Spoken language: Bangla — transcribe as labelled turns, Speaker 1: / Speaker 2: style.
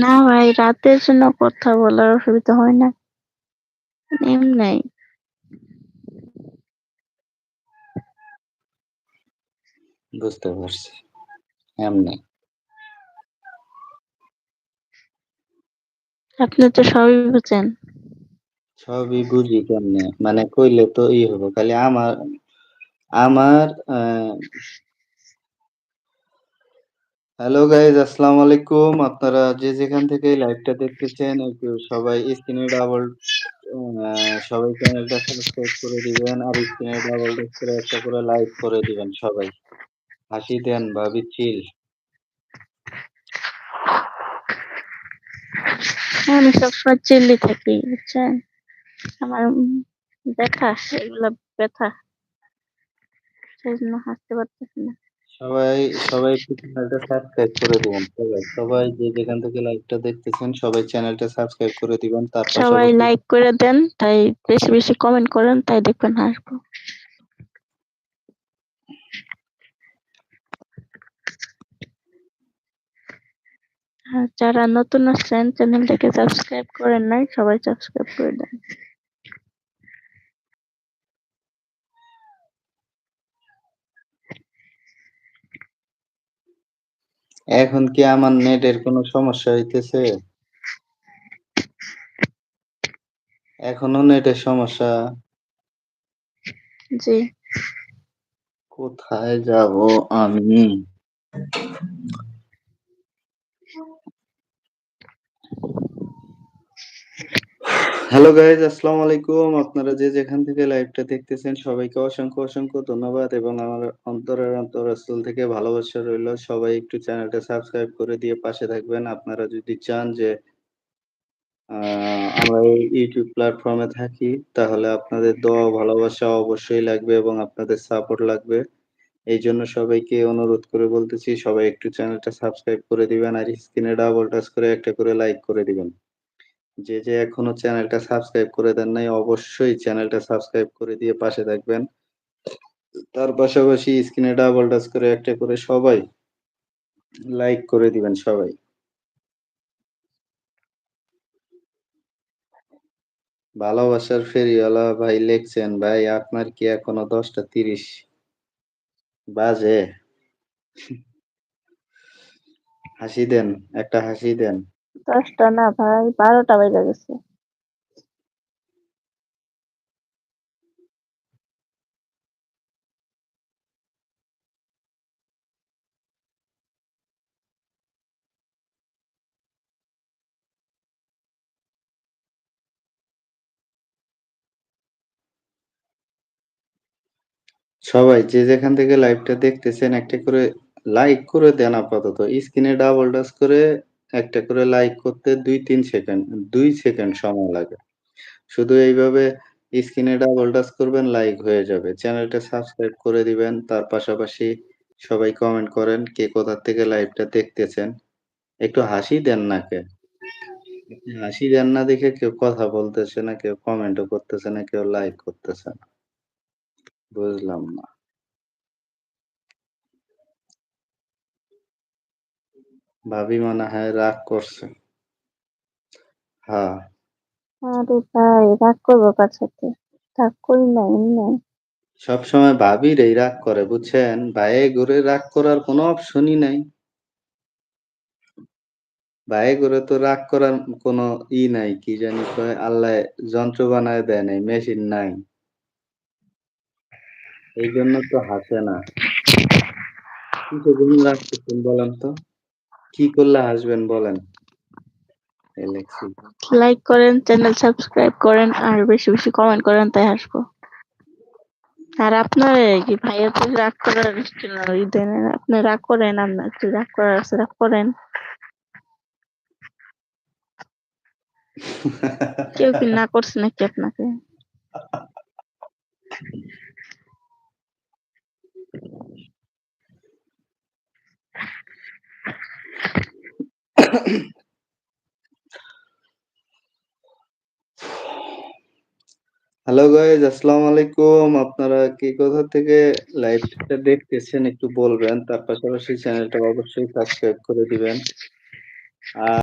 Speaker 1: না ভাই রাতের জন্য কথা বলার অসুবিধা হয় না। এমনি
Speaker 2: বুঝতে পারছি। এমনি।
Speaker 1: আপনি তো সবই বুঝেন।
Speaker 2: সবই বুঝি কেমনে? মানে কইলে তো ই হব খালি আমার আমার হ্যালো গাইজ আসসালামু আলাইকুম। আপনারা যে যেখান থেকে লাইভটা দেখতেছেন একটু সবাই স্ক্রিনে ডাবল সবাই চ্যানেলটা সাবস্ক্রাইব করে দিবেন আর স্ক্রিনে ডাবল করে একটা করে লাইক করে দিবেন সবাই। হাসি দেন, ভাবি চিল
Speaker 1: আমি সবসময় চিল্লি থাকি, বুঝছেন? আমার ব্যথা, এগুলা ব্যথা। সেই জন্য হাসতে পারতেছি না।
Speaker 2: সবাই সবাই একটু চ্যানেলটা সাবস্ক্রাইব করে দিবেন সবাই সবাই যে যেখান থেকে লাইভটা দেখতেছেন, সবাই চ্যানেলটা সাবস্ক্রাইব করে দিবেন
Speaker 1: সবাই লাইক করে দেন, তাই বেশি বেশি কমেন্ট করেন, তাই দেখবেন হাসবো যারা নতুন আসছেন চ্যানেলটাকে সাবস্ক্রাইব করেন নাই, সবাই সাবস্ক্রাইব করে দেন।
Speaker 2: এখন কি আমার নেটের কোনো সমস্যা হইতেছে? এখনও নেটের সমস্যা?
Speaker 1: জি।
Speaker 2: কোথায় যাব আমি? হ্যালো গাইজ আসসালামু আলাইকুম। আপনারা যে যেখান থেকে লাইভটা দেখতেছেন, সবাইকে অসংখ্য অসংখ্য ধন্যবাদ এবং আমার অন্তরের অন্তরস্থল থেকে ভালোবাসা রইল। সবাই একটু চ্যানেলটা সাবস্ক্রাইব করে দিয়ে পাশে থাকবেন। আপনারা যদি চান যে আমরা ইউটিউব প্ল্যাটফর্মে থাকি, তাহলে আপনাদের দোয়া, ভালোবাসা অবশ্যই লাগবে এবং আপনাদের সাপোর্ট লাগবে। এই জন্য সবাইকে অনুরোধ করে বলতেছি, সবাই একটু চ্যানেলটা সাবস্ক্রাইব করে দিবেন আর স্ক্রিনে ডাবল টাচ করে একটা করে লাইক করে দিবেন। যে যে এখনও চ্যানেলটা সাবস্ক্রাইব করে দেন নাই, অবশ্যই চ্যানেলটা সাবস্ক্রাইব করে দিয়ে পাশে থাকবেন। তার পাশাপাশি স্ক্রিনে ডাবল টাচ করে একটা করে সবাই লাইক করে দিবেন সবাই। ভালোবাসার ফেরিওয়ালা ভাই লিখছেন, ভাই, আপনার কি এখনও দশটা তিরিশ বাজে? হাসি দেন, একটা হাসি দেন।
Speaker 1: দশটা না ভাই, বারোটা বেজে গেছে।
Speaker 2: সবাই যে যেখান থেকে লাইভটা দেখতেছেন, একটা করে লাইক করে দেন আপাতত। স্ক্রিনে ডাবল টাচ করে একটা করে লাইক করতে দুই, তিন সেকেন্ড দুই সেকেন্ড সময় লাগে। শুধু এইভাবে স্ক্রিনে ডাবল টাচ করবেন লাইক হয়ে যাবে। চ্যানেলটা সাবস্ক্রাইব করে দিবেন, তার পাশাপাশি সবাই কমেন্ট করেন কে কোথা থেকে লাইভটা দেখতেছেন। একটু হাসি দেন না কে? হাসি দেন না দেখে কেউ কথা বলতেছে না, কেউ কমেন্টও করতেছে না, কেউ লাইক করতেছে না। বুঝলাম না। ভাবি মনে হয় রাগ করছে। হ্যাঁ।
Speaker 1: আরে ভাই রাগ করব কার সাথে? রাগ করি না এমনি
Speaker 2: সবসময় ভাবির এই রাগ করে বুঝছেন? ভাইয়ে ঘুরে রাগ করার কোনো অপশনই নাই। ভাইয়ে ঘুরে তো রাগ করার কোনো ই নাই কি জানি কয় আল্লাহ যন্ত্র বানায় দেয় নাই মেশিন নাই। এই জন্য তো হাসে না। জন্য রাগ করছেন বলেন তো? কি করলে হাসবেন বলেন?
Speaker 1: লাইক করেন চ্যানেল সাবস্ক্রাইব করেন, আর বেশি বেশি কমেন্ট করেন, তাই হাসবো। আর আপনার কি ভাইয়া তো রাগ করার দেন, আপনি রাগ করেন, আপনার একটু রাগ করার আছে, রাগ করেন। কেউ কি না করছে নাকি আপনাকে?
Speaker 2: হ্যালো গাইজ আসসালামু আলাইকুম। আপনারা কি কোথা থেকে লাইভটা দেখতেছেন একটু বলবেন। তার পাশাপাশি চ্যানেলটা অবশ্যই সাবস্ক্রাইব করে দিবেন। আর